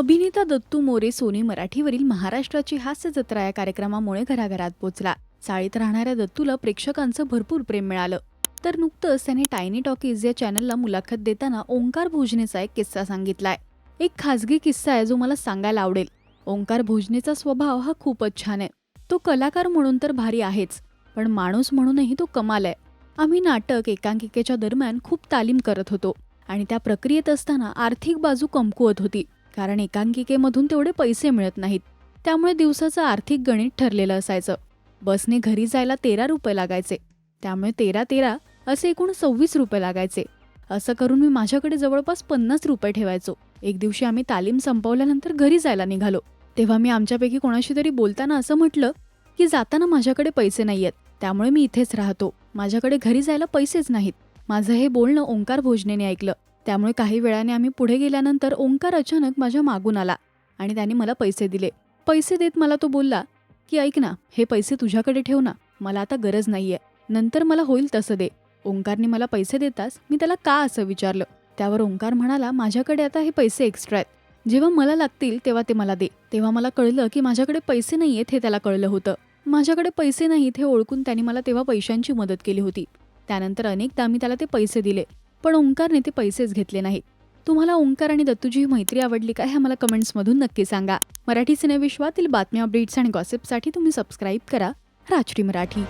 अभिनेता दत्तू मोरे सोनी मराठीवरील महाराष्ट्राची हास्य जत्रा या कार्यक्रमामुळे घराघरात पोचला. चाळीत राहणाऱ्या दत्तूला प्रेक्षकांचं भरपूर प्रेम मिळालं. तर नुकतंच त्याने टायनी टॉकीज या चॅनलला मुलाखत देताना ओंकार भोजनेचा एक किस्सा सांगितलाय. एक खाजगी किस्सा आहे जो मला सांगायला आवडेल. ओंकार भोजनेचा स्वभाव हा खूपच छान आहे. तो कलाकार म्हणून तर भारी आहेच पण माणूस म्हणूनही तो कमाल आहे. आम्ही नाटक एकांकिकेच्या दरम्यान खूप तालीम करत होतो आणि त्या प्रक्रियेत असताना आर्थिक बाजू कमकुवत होती. कारण एकांकिकेमधून तेवढे पैसे मिळत नाहीत. त्यामुळे दिवसाचं आर्थिक गणित ठरलेलं असायचं. बसने घरी जायला तेरा रुपये लागायचे. त्यामुळे तेरा तेरा असे एकूण सव्वीस रुपये लागायचे. असं करून मी माझ्याकडे जवळपास पन्नास रुपये ठेवायचो. एक दिवशी आम्ही तालीम संपवल्यानंतर घरी जायला निघालो. तेव्हा मी आमच्यापैकी कोणाशी तरी बोलताना असं म्हटलं की जाताना माझ्याकडे पैसे नाही आहेत त्यामुळे मी इथेच राहतो. माझ्याकडे घरी जायला पैसेच नाहीत. माझं हे बोलणं ओंकार भोजनेने ऐकलं. त्यामुळे काही वेळाने आम्ही पुढे गेल्यानंतर ओंकार अचानक माझ्या मागून आला आणि त्याने मला पैसे दिले. पैसे देत मला तो बोलला की ऐक ना हे पैसे तुझ्याकडे ठेव ना मला आता गरज नाहीये. नंतर मला होईल तसं दे. ओंकारने मला पैसे देताच मी त्याला का असं विचारलं? त्यावर ओंकार म्हणाला माझ्याकडे आता हे पैसे एक्स्ट्रा आहेत. जेव्हा मला लागतील तेव्हा ते मला दे. तेव्हा मला कळलं की माझ्याकडे पैसे नाहीयेत हे त्याला कळलं होतं. माझ्याकडे पैसे नाहीत हे ओळखून त्याने मला तेव्हा पैशांची मदत केली होती. त्यानंतर अनेकदा मी त्याला ते पैसे दिले. पण ओंकारने ते पैसेच घेतले नाहीत. तुम्हाला ओंकार आणि दत्तूची ही मैत्री आवडली का हे मला कमेंट्समधून नक्की सांगा. मराठी सिनेविश्वातील बातम्या अपडेट्स आणि गॉसिपसाठी तुम्ही सबस्क्राईब करा. राजश्री मराठी.